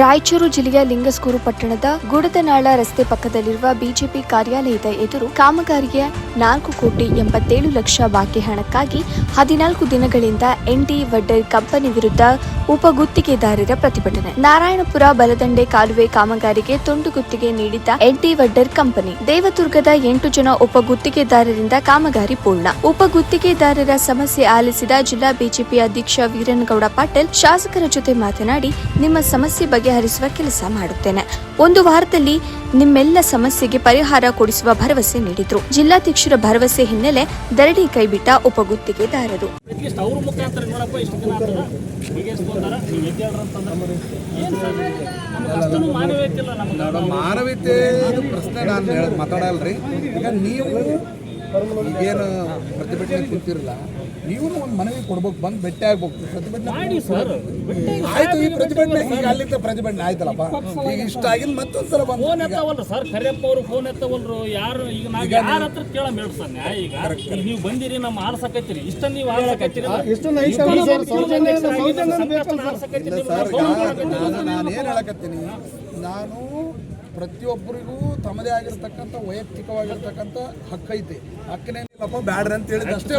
ರಾಯಚೂರು ಜಿಲ್ಲೆಯ ಲಿಂಗಸ್ಕೂರು ಪಟ್ಟಣದ ಗುಡದನಾಳ ರಸ್ತೆ ಪಕ್ಕದಲ್ಲಿರುವ ಬಿಜೆಪಿ ಕಾರ್ಯಾಲಯದ ಎದುರು ಕಾಮಗಾರಿಯ ನಾಲ್ಕು ಕೋಟಿ ಎಂಬತ್ತೇಳು ಲಕ್ಷ ಬಾಕಿ ಹಣಕ್ಕಾಗಿ ಹದಿನಾಲ್ಕು ದಿನಗಳಿಂದ ಎನ್ಡಿ ವಡ್ಡರ್ ಕಂಪನಿ ವಿರುದ್ಧ ಉಪಗುತ್ತಿಗೆದಾರರ ಪ್ರತಿಭಟನೆ. ನಾರಾಯಣಪುರ ಬಲದಂಡೆ ಕಾಲುವೆ ಕಾಮಗಾರಿಗೆ ತುಂಡು ಗುತ್ತಿಗೆ ನೀಡಿದ್ದ ಎನ್ಡಿ ವಡ್ಡರ್ ಕಂಪನಿ. ದೇವದುರ್ಗದ ಎಂಟು ಜನ ಉಪಗುತ್ತಿಗೆದಾರರಿಂದ ಕಾಮಗಾರಿ ಪೂರ್ಣ. ಉಪಗುತ್ತಿಗೆದಾರರ ಸಮಸ್ಯೆ ಆಲಿಸಿದ ಜಿಲ್ಲಾ ಬಿಜೆಪಿ ಅಧ್ಯಕ್ಷ ವೀರನಗೌಡ ಪಾಟೀಲ್ ಶಾಸಕರ ಜೊತೆ ಮಾತನಾಡಿ, ನಿಮ್ಮ ಸಮಸ್ಯೆ ಬಗೆಹರಿಸುವ ಕೆಲಸ ಮಾಡುತ್ತೇನೆ. ಒಂದು ವಾರದಲ್ಲಿ ನಿಮ್ಮೆಲ್ಲ ಸಮಸ್ಯೆಗೆ ಪರಿಹಾರ ಕೊಡಿಸುವ ಭರವಸೆ ನೀಡಿದ್ರು. ಜಿಲ್ಲಾಧ್ಯಕ್ಷರ ಭರವಸೆ ಹಿನ್ನೆಲೆ ದರಡಿ ಕೈಬಿಟ್ಟ ಉಪಗುತ್ತಿಗೆದಾರರು ಮಾನವೀಯತೆ ಇಲ್ಲ ನಮ್ಗೆ? ಮಾನವೀಯತೆ ಪ್ರಶ್ನೆ ನಾನು ಮಾತಾಡಲ್ರಿ. ಈಗ ನೀವು ಏನು ಪ್ರತಿಭಟನೆ ಕುಂತಿರಲ್ಲ ನೀವು ಒಂದು ಮನವಿ ಕೊಡ್ಬೇಕು ಬಂದು ಭೇಟಿ ಆಗ್ಬೇಕು. ಪ್ರತಿಭಟನೆ ಮಾಡಿ ಸರ್. ಆಯ್ತು ಈ ಪ್ರತಿಭಟನೆ ಈಗ ಅಲ್ಲಿಂದ ಪ್ರತಿಭಟನೆ ಆಯ್ತಲ್ಲಪ್ಪ? ಈಗ ಇಷ್ಟ ಆಗಿಲ್ಲ ಮತ್ತೊಂದ್ಸಲ ಬಂದು ಫೋನ್ ಎತ್ತವಲ್ಲ ಸರ್? ಕರಿಯಪ್ಪ ಅವರು ಫೋನ್ ಎತ್ತವಲ್ರು? ಯಾರು? ಈಗ ನಾವು ಯಾರ ಹತ್ರ ಕೇಳಮ್ ಮೇಡ್ ಸರ್ ನ್ಯಾಯ ಈಗ. ನೀವು ಬಂದಿರಿ ನಮ್ಮ ಆಳ್ಸಕತ್ತೀರಿ. ಇಷ್ಟ ನೀವು ಆಳ್ಸಕತ್ತೀರಿ ಸರ್. ನಾನು ನಾನು ಏನು ಹೇಳಕತ್ತೀನಿ? ನಾನು ಪ್ರತಿಯೊಬ್ಬರಿಗೂ ತಮ್ಮದೇ ಆಗಿರ್ತಕ್ಕಂಥ ವೈಯಕ್ತಿಕವಾಗಿರ್ತಕ್ಕಂಥ ಹಕ್ಕೈತಿ. ಹಕ್ಕನೇನಿಲ್ಲಪ್ಪ ಬ್ಯಾಡ್ರಿ ಅಂತ ಹೇಳಿದ ಅಷ್ಟೇ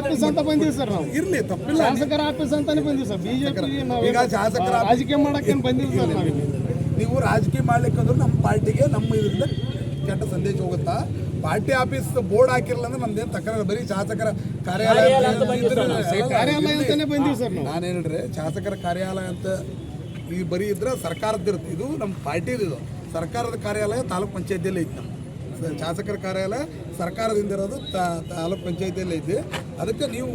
ಆಫೀಸ್ ಅಂತ ಬಂದೀವಿ ಸರ್ ನಾವು ಇರ್ಲಿ ತಪ್ಪಿಲ್ಲ ಶಾಸಕರ ಆಫೀಸ್ ಅಂತಾನೆ ಬಂದೀವಿ ಸರ್ ಬಿಜೆಪಿ ಈಗ ಶಾಸಕರ ರಾಜಕೀಯ ಮಾಡಕ್ಕೆ ಬಂದಿಲ್ಲ ಸರ್ ನಾವು ನೀವು ರಾಜಕೀಯ ಮಾಡ್ಲಿಕ್ಕಂದ್ರೆ ನಮ್ಮ ಪಾರ್ಟಿಗೆ ನಮ್ಮ ಇದರಿಂದ ಕೆಟ್ಟ ಸಂದೇಶ ಹೋಗುತ್ತಾ ಪಾರ್ಟಿ ಆಫೀಸ್ ಬೋರ್ಡ್ ಹಾಕಿರಲ್ಲ ಅಂದ್ರೆ ನಮ್ದೇನು ತಕರಾರು ಬರೀ ಶಾಸಕರ ಕಾರ್ಯಾಲಯ ನಾನು ಹೇಳ್ರಿ ಶಾಸಕರ ಕಾರ್ಯಾಲಯ ಅಂತ ಈ ಬರೀ ಇದ್ರೆ ಸರ್ಕಾರದ್ದು ಇರುತ್ತೆ ಇದು ನಮ್ಮ ಪಾರ್ಟಿದು ಇದು ಸರ್ಕಾರದ ಕಾರ್ಯಾಲಯ ತಾಲೂಕು ಪಂಚಾಯತಿಯಲ್ಲೇ ಇತ್ತು ಶಾಸಕರ ಕಾರ್ಯಾಲಯ ಸರ್ಕಾರದಿಂದ ಇರೋದು ತಾಲೂಕು ಪಂಚಾಯತಿಯಲ್ಲೇ ಐತಿ. ಅದಕ್ಕೆ ನೀವು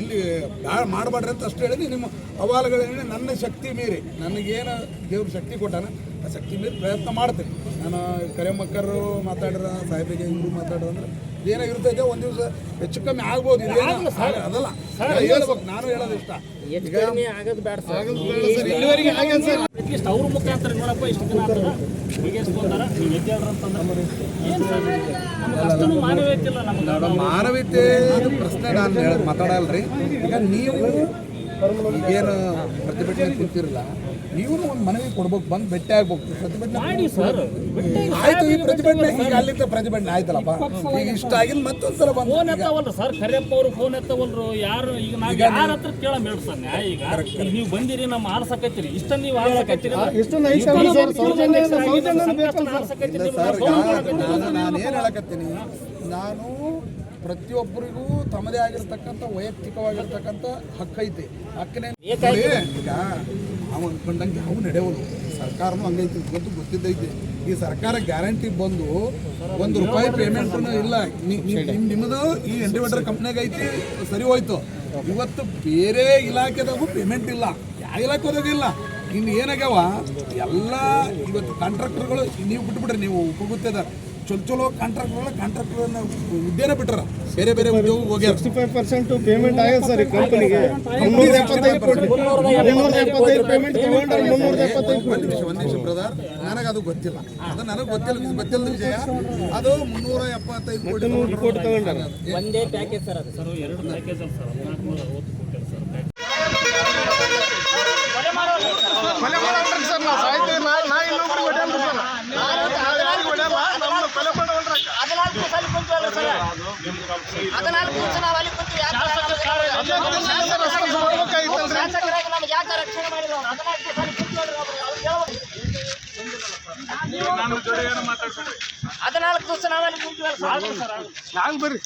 ಇಲ್ಲಿ ಭಾಳ ಮಾಡಬೇಡ್ರಿ ಅಂತ ಅಷ್ಟು ಹೇಳಿದ್ರೆ ನಿಮ್ಮ ಅಹವಾಲುಗಳೇನು ನನ್ನ ಶಕ್ತಿ ಮೀರಿ, ನನಗೇನು ದೇವ್ರ ಶಕ್ತಿ ಕೊಟ್ಟಾನ, ಆ ಶಕ್ತಿ ಮೀರಿ ಪ್ರಯತ್ನ ಮಾಡ್ತೀನಿ. ನಾನು ಕರೆಮಕ್ಕರು ಮಾತಾಡ್ರ, ಸಾಹೇಬರಿಗೆ ಇವರು ಮಾತಾಡ್ರ ಅಂದ್ರೆ ಏನಾಗಿರ್ತೈತೆ ಒಂದು ದಿವಸ ಹೆಚ್ಚು ಕಮ್ಮಿ ಆಗ್ಬೋದು. ಅದಲ್ಲ ಹೇಳ್ಬೇಕು ನಾನು ಹೇಳೋದು ಇಷ್ಟ. ಅವ್ರ ಮುಖಾಂತರ ನೋಡಪ್ಪ ಇಷ್ಟು ದಿನ ಏನು ಮಾನವೀಯತೆ ಇಲ್ಲ ನಮ್ಗೆ ಮಾನವೀಯತೆ ಅದು ಪ್ರಶ್ನೆ ನಾನು ಹೇಳ ಮಾತಾಡಲ್ರಿ. ಈಗ ನೀವು ಏನು ಪ್ರತಿಭಟನೆ ಕುಂತಿರಲ್ಲ ನೀವು ಒಂದು ಮನವಿ ಕೊಡ್ಬೇಕು ಬಂದು ಭೇಟಿ ಆಗ್ಬೇಕು. ಪ್ರತಿಭಟನೆ ಮಾಡಿ ಸರ್. ಆಯ್ತು ಈ ಪ್ರತಿಭಟನೆ ಈಗ ಅಲ್ಲಿಂದ ಪ್ರತಿಭಟನೆ ಆಯ್ತಲ್ಲಪ್ಪ? ಈಗ ಇಷ್ಟ ಆಗಿಲ್ಲ ಮತ್ತೊಂದ್ಸಲ ಬಂದು ಫೋನ್ ಎತ್ತವಲ್ರು ಸರ್? ಕರಿಯಪ್ಪ ಅವರು ಫೋನ್ ಎತ್ತವಲ್ರು? ಯಾರು? ಈಗ ನಾವು ಯಾರ ಹತ್ರ ಕೇಳ ಮೇಡ್ ಸರ್ ನ್ಯಾಯ ಈಗ. ನೀವು ಬಂದಿರಿ ನಮ್ಮ ಆಳ್ಸಕತ್ತೀರಿ. ಇಷ್ಟ ನೀವು ಈಗ ನಾನು ಏನು ಹೇಳಕತ್ತೀನಿ? ನಾನು ಪ್ರತಿಯೊಬ್ಬರಿಗೂ ತಮ್ಮದೇ ಆಗಿರ್ತಕ್ಕಂಥ ವೈಯಕ್ತಿಕವಾಗಿರ್ತಕ್ಕಂಥ ಹಕ್ಕೈತಿ. ಹಕ್ಕನೇ ಈಗ ಅವ ಅಂದ್ಕೊಂಡಂಗೆ ಯಾವ ನಡೆಯೋದು ಸರ್ಕಾರನೂ ಹಂಗೈತಿ ಗೊತ್ತು ಗೊತ್ತಿದ್ದೈತಿ. ಈ ಸರ್ಕಾರ ಗ್ಯಾರಂಟಿ ಬಂದು ಒಂದು ರೂಪಾಯಿ ಪೇಮೆಂಟ್ ಇಲ್ಲ. ನಿಮ್ಮದು ಈ ಇಂಡಿವಿಜುವಲ್ ಕಂಪ್ನಿಯಾಗ ಐತಿ ಸರಿ ಹೋಯ್ತು. ಇವತ್ತು ಬೇರೆ ಇಲಾಖೆದಾಗೂ ಪೇಮೆಂಟ್ ಇಲ್ಲ. ಯಾವ ಇಲಾಖೆ ಇಲ್ಲ. ಇನ್ನು ಏನಾಗ್ಯಾವ? ಎಲ್ಲ ಇವತ್ತು ಕಾಂಟ್ರಾಕ್ಟರ್ಗಳು ನೀವು ಬಿಟ್ಬಿಟ್ರೆ ನೀವು ಉಪಗುತ್ತದ ಚಲೋ ಚಲೋ ಕಾಂಟ್ರಾಕ್ಟರ್ ಕಾಂಟ್ರಾಕ್ಟರ್ ಉದ್ದೇನೆ ಬಿಟ್ಟಾರ ಬೇರೆ ಬೇರೆ ಉದ್ಯೋಗ ನನಗ ಸಿಕ್ಸ್ಟಿ ಫೈವ್ ಪರ್ಸೆಂಟ್ ಪೇಮೆಂಟ್ ಆಗಿದೆ ಸರ್ ಕಂಪನಿಗೆ ಮುನ್ನೂರ ಎಪ್ಪತ್ತೈದು ಕೋಟಿ. ಮುನ್ನೂರ ಎಪ್ಪತ್ತೈದು ಪೇಮೆಂಟ್ ತಗೊಂಡ್ರೆ ಮುನ್ನೂರ ಎಪ್ಪತ್ತೈದು ಒಂದು ನಿಮಿಷ ಒಂದು ನಿಮಿಷ ಬ್ರದರ್ ನನಗೆ ಅದು ಗೊತ್ತಿಲ್ಲ. ಅದು ನನಗೆ ಗೊತ್ತಿಲ್ಲ ಗೊತ್ತಿಲ್ಲದ ವಿಷಯ ಅದು ಮುನ್ನೂರ ಎಪ್ಪತ್ತೈದು ಕೋಟಿ ನೂರು ಕೋಟಿ ತಗೊಂಡಾರ. ಒಂದೇ ಪ್ಯಾಕೇಜ್ ಸರ್ ಅದು. ಸರ್ ಎರಡು ಪ್ಯಾಕೇಜ್ ಸರ್. ಕೊಲೆ ಮಾಡೋಣ ಸರ್. ನಾವು ಸಾಯ್ತೀವಿ ನಾ ನಾ ಇನ್ನೊಬ್ರಿಗೆ ಹೊಡೆಯಲ್ರಿ ಸರ್ ನಾನು ಹೊಡೆಯಲ್ಲ ನಮ್ಮನ್ನ ಕೊಲೆ ಮಾಡಲ್ರಿ ಹದಿನಾಲ್ಕು ದಿವಸ ಅಲ್ಲಿ ಕುಂತೀವಲ್ಲ ಸರ್ ಹದಿನಾಲ್ಕು ದಿವಸ ನಾವು ಅಲ್ಲಿ ಶಾಸಕರಾಗಿ ನಮ್ಗೆ ಯಾಕೆ ರಕ್ಷಣೆ ಮಾಡಿದ್ರು? ಹದಿನಾಲ್ಕು ದಿವಸ. ಹದಿನಾಲ್ಕು ನಾವಲ್ಲಿ ಕುಂತೀವಲ್ಲ ಸರ್ ಹಂಗೆ ಬರ್ರಿ.